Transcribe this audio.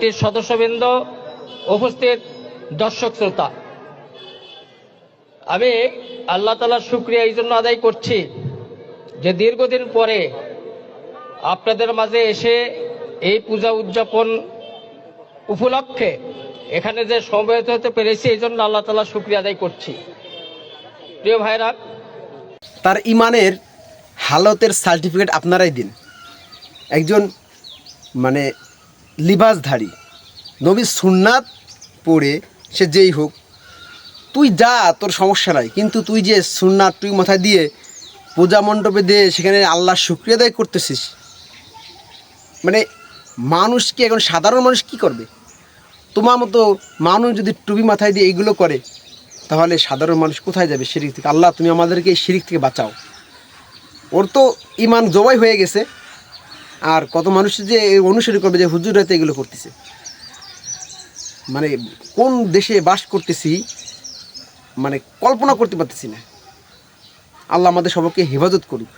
কমিটির সদস্যবৃন্দ, উপস্থিত দর্শক শ্রোতা। আমি আল্লাহ তালার শুক্রিয়া এই জন্য আদায় করছি যে দীর্ঘদিন পরে আপনাদের মাঝে এসে এই পূজা উদযাপন উপলক্ষে এখানে যে সমবেত হতে পেরেছি, এই জন্য আল্লাহ তালা শুক্রিয়া আদায় করছি। প্রিয় ভাইরা, তার ইমানের হালতের সার্টিফিকেট আপনারাই দিন। একজন মানে লিবাসধারী। নবী সুন্নাত পড়ে সে যেই হোক, তুই যা, তোর সমস্যা নাই। কিন্তু তুই যে সুন্নাত তুই মাথায় দিয়ে পূজা মণ্ডপে দিয়ে সেখানে আল্লাহ শুক্রিয়া আদায় করতেছিস মানে মানুষ কি এখন সাধারণ মানুষ কি করবে? তোমার মতো মানুষ যদি টুপি মাথায় দিয়ে এইগুলো করে, তাহলে সাধারণ মানুষ কোথায় যাবে শিরিক থেকে? আল্লাহ, তুমি আমাদেরকে এই শিরিক থেকে বাঁচাও। ওর তো ইমান জবাই হয়ে গেছে। আর কত মানুষ যে অনুসরণ করবে যে হুজুর রাতে এগুলো করতেছে? মানে কোন দেশে বাস করতেছি মানে কল্পনা করতে পারতেছি না। আল্লাহ আমাদের সবাইকে হেফাজত করুক।